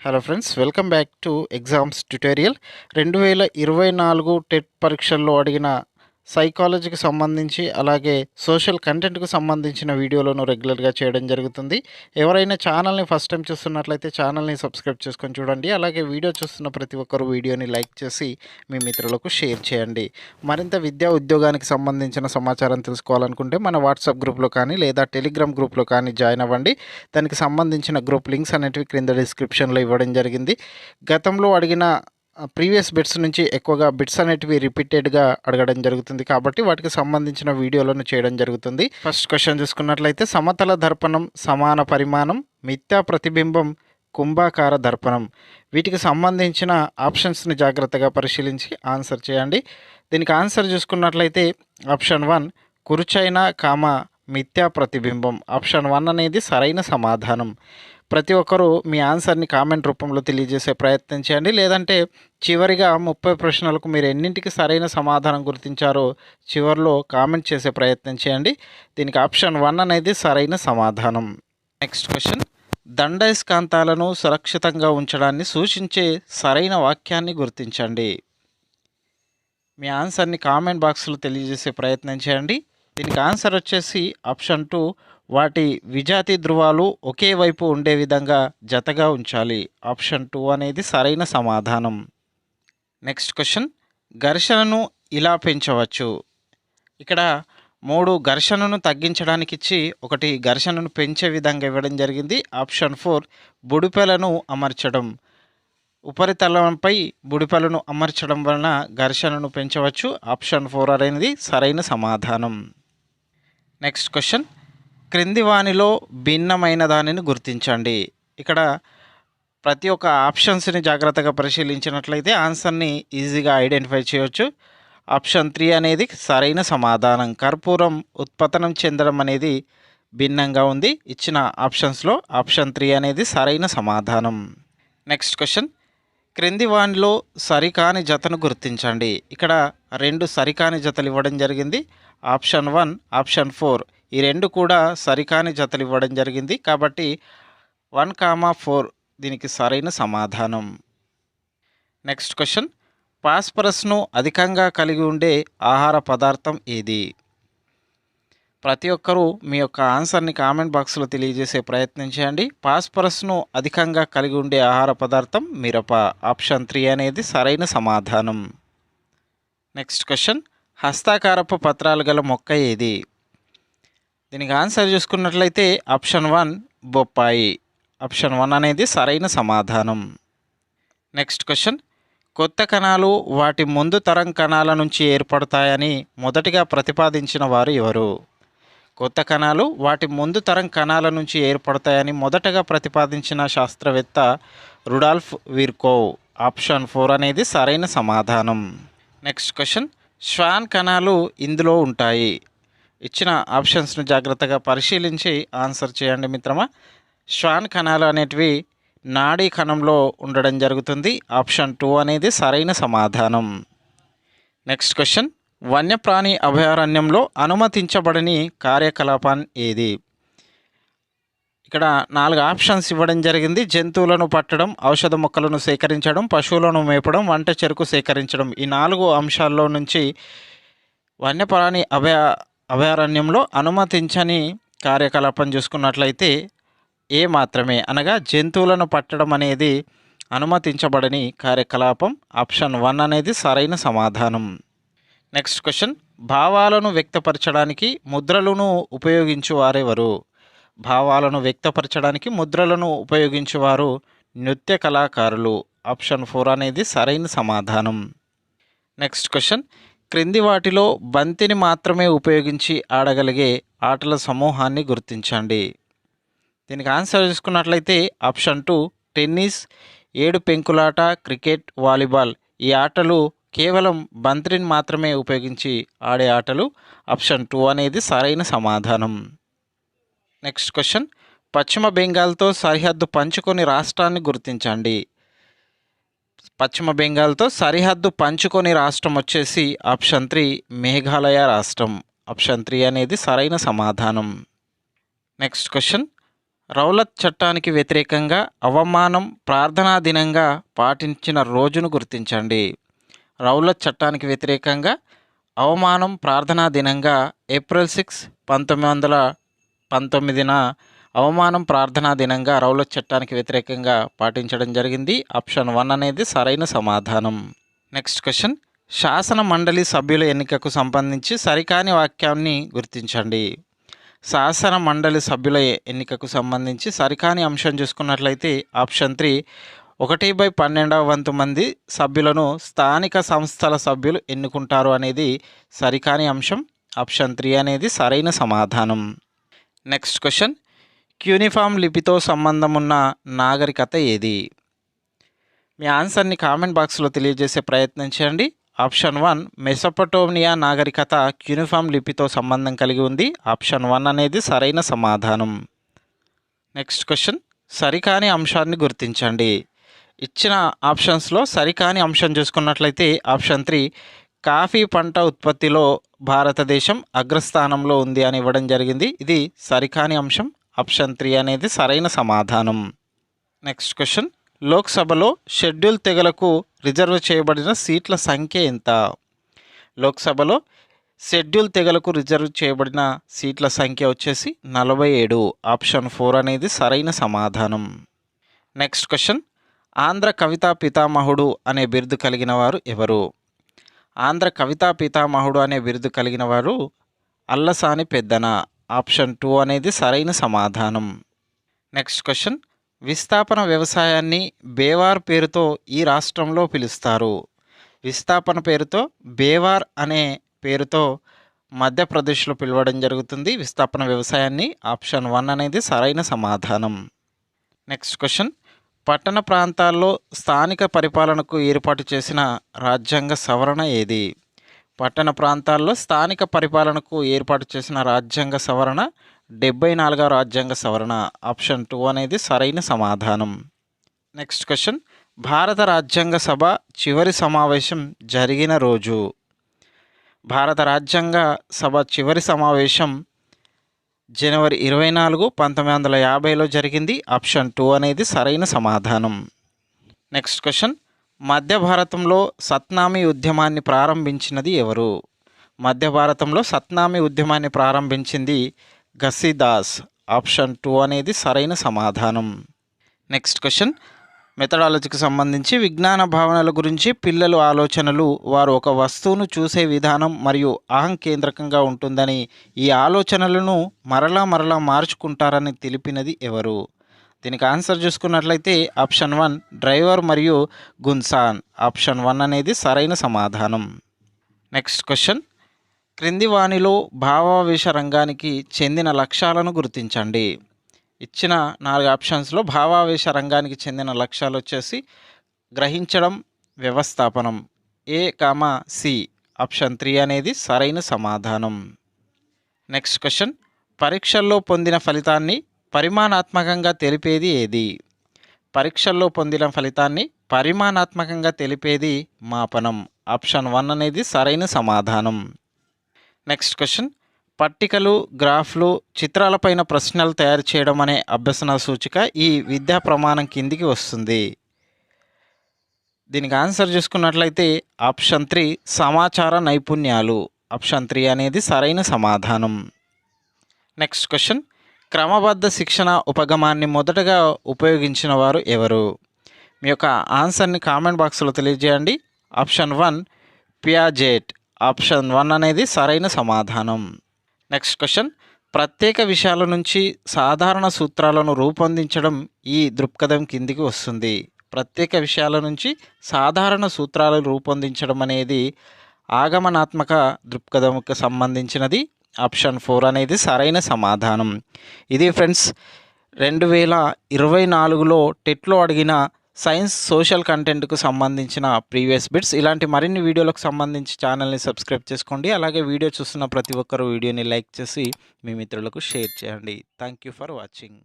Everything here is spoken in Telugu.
Hello friends welcome back to exams tutorial రెండు వేల ఇరవై నాలుగు టెట్ పరీక్షల్లో అడిగిన సైకాలజీకి సంబంధించి అలాగే సోషల్ కంటెంట్కు సంబంధించిన వీడియోలను రెగ్యులర్గా చేయడం జరుగుతుంది. ఎవరైనా ఛానల్ని ఫస్ట్ టైం చూస్తున్నట్లయితే ఛానల్ని సబ్స్క్రైబ్ చేసుకొని చూడండి. అలాగే వీడియో చూస్తున్న ప్రతి ఒక్కరు వీడియోని లైక్ చేసి మీ మిత్రులకు షేర్ చేయండి. మరింత విద్యా ఉద్యోగానికి సంబంధించిన సమాచారం తెలుసుకోవాలనుకుంటే మన వాట్సాప్ గ్రూప్లో కానీ లేదా టెలిగ్రామ్ గ్రూప్లో కానీ జాయిన్ అవ్వండి. దానికి సంబంధించిన గ్రూప్ లింక్స్ అనేటివి క్రింద డిస్క్రిప్షన్లో ఇవ్వడం జరిగింది. గతంలో అడిగిన ప్రీవియస్ బిట్స్ నుంచి ఎక్కువగా బిట్స్ అనేటివి రిపీటెడ్గా అడగడం జరుగుతుంది కాబట్టి వాటికి సంబంధించిన వీడియోలను చేయడం జరుగుతుంది. ఫస్ట్ క్వశ్చన్ చూసుకున్నట్లయితే సమతల దర్పణం సమాన పరిమాణం మిథ్యా ప్రతిబింబం కుంభాకార దర్పణం. వీటికి సంబంధించిన ఆప్షన్స్ని జాగ్రత్తగా పరిశీలించి ఆన్సర్ చేయండి. దీనికి ఆన్సర్ చూసుకున్నట్లయితే ఆప్షన్ వన్ కురుచైన కామ మిథ్యా ప్రతిబింబం. ఆప్షన్ వన్ అనేది సరైన సమాధానం. ప్రతి ఒక్కరూ మీ ఆన్సర్ని కామెంట్ రూపంలో తెలియజేసే ప్రయత్నం చేయండి. లేదంటే చివరిగా ముప్పై ప్రశ్నలకు మీరు ఎన్నింటికి సరైన సమాధానం గుర్తించారో చివరిలో కామెంట్ చేసే ప్రయత్నం చేయండి. దీనికి ఆప్షన్ వన్ అనేది సరైన సమాధానం. Next question. దండయస్కాంతాలను సురక్షితంగా ఉంచడాన్ని సూచించే సరైన వాక్యాన్ని గుర్తించండి. మీ ఆన్సర్ని కామెంట్ బాక్స్లో తెలియజేసే ప్రయత్నం చేయండి. దీనికి ఆన్సర్ వచ్చేసి ఆప్షన్ టూ వాటి విజాతి ధృవాలు ఒకే వైపు ఉండే విధంగా జతగా ఉంచాలి. ఆప్షన్ టూ అనేది సరైన సమాధానం. Next question. ఘర్షణను ఇలా పెంచవచ్చు. ఇక్కడ మూడు ఘర్షణను తగ్గించడానికి ఇచ్చి ఒకటి ఘర్షణను పెంచే విధంగా ఇవ్వడం జరిగింది. ఆప్షన్ ఫోర్ బుడిపెలను అమర్చడం. ఉపరితలంపై బుడిపెలను అమర్చడం వలన ఘర్షణను పెంచవచ్చు. ఆప్షన్ ఫోర్ అనేది సరైన సమాధానం. Next question. క్రింది వానిలో భిన్నమైన దానిని గుర్తించండి. ఇక్కడ ప్రతి ఒక్క ఆప్షన్స్ని జాగ్రత్తగా పరిశీలించినట్లయితే ఆన్సర్ని ఈజీగా ఐడెంటిఫై చేయవచ్చు ఆప్షన్ త్రీ అనేది సరైన సమాధానం. కర్పూరం ఉత్పతనం చెందడం అనేది భిన్నంగా ఉంది. ఇచ్చిన ఆప్షన్స్లో ఆప్షన్ త్రీ అనేది సరైన సమాధానం. Next question. క్రింది వానిలో సరికాని జతను గుర్తించండి. ఇక్కడ రెండు సరికాని జతలు ఇవ్వడం జరిగింది. Option one option four. ఈ రెండు కూడా సరికాని జతలు ఇవ్వడం జరిగింది. కాబట్టి వన్ కామా ఫోర్ దీనికి సరైన సమాధానం. Next question. పాస్పరస్ను అధికంగా కలిగి ఉండే ఆహార పదార్థం ఏది? ప్రతి ఒక్కరూ మీ యొక్క ఆన్సర్ని కామెంట్ బాక్స్లో తెలియజేసే ప్రయత్నం చేయండి. పాస్పరస్ను అధికంగా కలిగి ఉండే ఆహార పదార్థం మిరప. ఆప్షన్ త్రీ అనేది సరైన సమాధానం. Next question. హస్తాకారపు పత్రాలు గల మొక్క ఏది? దీనికి ఆన్సర్ చూసుకున్నట్లయితే ఆప్షన్ వన్ బొప్పాయి. ఆప్షన్ వన్ అనేది సరైన సమాధానం. నెక్స్ట్ క్వశ్చన్ కొత్త కణాలు వాటి ముందు తరం కణాల నుంచి ఏర్పడతాయని మొదటిగా ప్రతిపాదించిన వారు ఎవరు? కొత్త కణాలు వాటి ముందు తరం కణాల నుంచి ఏర్పడతాయని మొదటగా ప్రతిపాదించిన శాస్త్రవేత్త రుడాల్ఫ్ వీర్కోవ్. ఆప్షన్ ఫోర్ అనేది సరైన సమాధానం. నెక్స్ట్ క్వశ్చన్ శ్వాన్ కణాలు ఇందులో ఉంటాయి. ఇచ్చిన ఆప్షన్స్ను జాగ్రత్తగా పరిశీలించి ఆన్సర్ చేయండి మిత్రమా. శ్వాన్ కణాలు అనేటివి నాడీ కణంలో ఉండడం జరుగుతుంది. ఆప్షన్ టూ అనేది సరైన సమాధానం. Next question. వన్యప్రాణి అభయారణ్యంలో అనుమతించబడని కార్యకలాపం ఏది? ఇక్కడ నాలుగు ఆప్షన్స్ ఇవ్వడం జరిగింది. జంతువులను పట్టడం ఔషధ మొక్కలను సేకరించడం పశువులను మేపడం వంట చెరుకు సేకరించడం. ఈ నాలుగు అంశాల్లో నుంచి వన్యప్రాణి అభయ అభయారణ్యంలో అనుమతించని కార్యకలాపం చూసుకున్నట్లయితే ఏ మాత్రమే అనగా జంతువులను పట్టడం అనేది అనుమతించబడని కార్యకలాపం ఆప్షన్ వన్ అనేది సరైన సమాధానం. Next question. భావాలను వ్యక్తపరచడానికి ముద్రలను ఉపయోగించువారెవరు? భావాలను వ్యక్తపరచడానికి ముద్రలను ఉపయోగించేవారు నృత్య కళాకారులు. ఆప్షన్ ఫోర్ అనేది సరైన సమాధానం. Next question. క్రింది వాటిలో బంతిని మాత్రమే ఉపయోగించి ఆడగలిగే ఆటల సమూహాన్ని గుర్తించండి. దీనికి ఆన్సర్ చూసుకున్నట్లయితే ఆప్షన్ టూ టెన్నిస్ ఏడు పెంకులాట క్రికెట్ వాలీబాల్. ఈ ఆటలు కేవలం బంతిని మాత్రమే ఉపయోగించి ఆడే ఆటలు. ఆప్షన్ టూ అనేది సరైన సమాధానం. నెక్స్ట్ క్వశ్చన్ పశ్చిమ బెంగాల్తో సరిహద్దు పంచుకొని రాష్ట్రాన్ని గుర్తించండి. పశ్చిమ బెంగాల్తో సరిహద్దు పంచుకొని రాష్ట్రం వచ్చేసి ఆప్షన్ త్రీ మేఘాలయ రాష్ట్రం. ఆప్షన్ త్రీ అనేది సరైన సమాధానం. Next question. రౌలత్ చట్టానికి వ్యతిరేకంగా అవమానం ప్రార్థనా దినంగా పాటించిన రోజును గుర్తించండి. రౌలత్ చట్టానికి వ్యతిరేకంగా అవమానం ప్రార్థనా దినంగా ఏప్రిల్ సిక్స్ పంతొమ్మిది వందల పంతొమ్మిదిన అవమానం ప్రార్థనా దినంగా రౌలత్ చట్టానికి వ్యతిరేకంగా పాటించడం జరిగింది. ఆప్షన్ వన్ అనేది సరైన సమాధానం. Next question. శాసన మండలి సభ్యుల ఎన్నికకు సంబంధించి సరికాని వాక్యాన్ని గుర్తించండి. శాసన మండలి సభ్యుల ఎన్నికకు సంబంధించి సరికాని అంశం చూసుకున్నట్లయితే ఆప్షన్ త్రీ ఒకటి బై పన్నెండవ వంతు మంది సభ్యులను స్థానిక సంస్థల సభ్యులు ఎన్నుకుంటారు అనేది సరికాని అంశం. ఆప్షన్ త్రీ అనేది సరైన సమాధానం. Next question. క్యూనిఫామ్ లిపితో సంబంధం ఉన్న నాగరికత ఏది? మీ ఆన్సర్ని కామెంట్ బాక్స్లో తెలియజేసే ప్రయత్నం చేయండి. ఆప్షన్ వన్ మెసపటోమియా నాగరికత క్యూనిఫామ్ లిపితో సంబంధం కలిగి ఉంది. ఆప్షన్ వన్ అనేది సరైన సమాధానం. నెక్స్ట్ క్వశ్చన్ సరికాని అంశాన్ని గుర్తించండి. ఇచ్చిన ఆప్షన్స్లో సరికాని అంశం చూసుకున్నట్లయితే ఆప్షన్ త్రీ కాఫీ పంట ఉత్పత్తిలో భారతదేశం అగ్రస్థానంలో ఉంది అని ఇవ్వడం జరిగింది. ఇది సరికాని అంశం. ఆప్షన్ త్రీ అనేది సరైన సమాధానం. నెక్స్ట్ క్వశ్చన్ లోక్సభలో షెడ్యూల్ తెగలకు రిజర్వ్ చేయబడిన సీట్ల సంఖ్య ఎంత? లోక్సభలో షెడ్యూల్ తెగలకు రిజర్వ్ చేయబడిన సీట్ల సంఖ్య వచ్చేసి నలభై ఏడు. ఆప్షన్ ఫోర్ అనేది సరైన సమాధానం. నెక్స్ట్ క్వశ్చన్ ఆంధ్ర కవితా పితామహుడు అనే బిరుదు కలిగిన వారు ఎవరు? ఆంధ్ర కవితా పితామహుడు అనే బిరుదు కలిగిన వారు అల్లసాని పెద్దన. ఆప్షన్ టూ అనేది సరైన సమాధానం. Next question. విస్థాపన వ్యవసాయాన్ని బేవార్ పేరుతో ఈ రాష్ట్రంలో పిలుస్తారు. విస్థాపన పేరుతో బేవార్ అనే పేరుతో మధ్యప్రదేశ్లో పిలవడం జరుగుతుంది. విస్థాపన వ్యవసాయాన్ని ఆప్షన్ వన్ అనేది సరైన సమాధానం. Next question. పట్టణ ప్రాంతాల్లో స్థానిక పరిపాలనకు ఏర్పాటు చేసిన రాజ్యాంగ సవరణ ఏది? పట్టణ ప్రాంతాల్లో స్థానిక పరిపాలనకు ఏర్పాటు చేసిన రాజ్యాంగ సవరణ డెబ్బై నాలుగవ రాజ్యాంగ సవరణ ఆప్షన్ టూ అనేది సరైన సమాధానం. Next question. భారత రాజ్యాంగ సభ చివరి సమావేశం జరిగిన రోజు. భారత రాజ్యాంగ సభ చివరి సమావేశం జనవరి ఇరవై నాలుగు పంతొమ్మిది వందల యాభైలో జరిగింది. ఆప్షన్ టూ అనేది సరైన సమాధానం. Next question. మధ్య భారతంలో సత్నామీ ఉద్యమాన్ని ప్రారంభించినది ఎవరు? మధ్య భారతంలో సత్నామీ ఉద్యమాన్ని ప్రారంభించింది ఘసీదాస్ ఆప్షన్ టూ అనేది సరైన సమాధానం. Next question. మెథడాలజీకి సంబంధించి విజ్ఞాన భావనల గురించి పిల్లలు ఆలోచనలు వారు ఒక వస్తువును చూసే విధానం మరియు అహం కేంద్రకంగా ఉంటుందని ఈ ఆలోచనలను మరలా మరలా మార్చుకుంటారని తెలిపినది ఎవరు? దీనికి ఆన్సర్ చూసుకున్నట్లయితే ఆప్షన్ వన్ డ్రైవర్ మరియు గున్సాన్. ఆప్షన్ వన్ అనేది సరైన సమాధానం. Next question. క్రింది వాణిలో భావావేశ రంగానికి చెందిన లక్ష్యాలను గుర్తించండి. ఇచ్చిన నాలుగు ఆప్షన్స్లో భావావేశ రంగానికి చెందిన లక్ష్యాలు వచ్చేసి గ్రహించడం వ్యవస్థాపనం A comma C. Option three అనేది సరైన సమాధానం. Next question. పరీక్షల్లో పొందిన ఫలితాన్ని పరిమాణాత్మకంగా తెలిపేది ఏది? పరీక్షల్లో పొందిన ఫలితాన్ని పరిమాణాత్మకంగా తెలిపేది మాపనం. ఆప్షన్ వన్ అనేది సరైన సమాధానం. Next question. పట్టికలు గ్రాఫ్లు చిత్రాలపైన ప్రశ్నలు తయారు చేయడం అనే అభ్యసన సూచిక ఈ విద్యా ప్రమాణం కిందికి వస్తుంది. దీనికి ఆన్సర్ చూసుకున్నట్లయితే ఆప్షన్ త్రీ సమాచార నైపుణ్యాలు. ఆప్షన్ త్రీ అనేది సరైన సమాధానం. Next question. క్రమబద్ధ శిక్షణ ఉపగమాన్ని మొదటగా ఉపయోగించిన వారు ఎవరు? మీ యొక్క ఆన్సర్ని కామెంట్ బాక్స్లో తెలియజేయండి. Option one Piaget option one అనేది సరైన సమాధానం. నెక్స్ట్ క్వశ్చన్ ప్రత్యేక విషయాల నుంచి సాధారణ సూత్రాలను రూపొందించడం ఈ దృక్పథం కిందికి వస్తుంది. ప్రత్యేక విషయాల నుంచి సాధారణ సూత్రాలను రూపొందించడం అనేది ఆగమనాత్మక దృక్పథంకు సంబంధించినది. ఆప్షన్ ఫోర్ అనేది సరైన సమాధానం. ఇది ఫ్రెండ్స్ రెండు వేల ఇరవై నాలుగులో టెట్లో అడిగిన సైన్స్ సోషల్ కంటెంట్కు సంబంధించిన ప్రీవియస్ బిట్స్. ఇలాంటి మరిన్ని వీడియోలకు సంబంధించి ఛానల్ని సబ్స్క్రైబ్ చేసుకోండి. అలాగే వీడియో చూస్తున్న ప్రతి ఒక్కరు వీడియోని లైక్ చేసి మీ మిత్రులకు షేర్ చేయండి. Thank you for watching.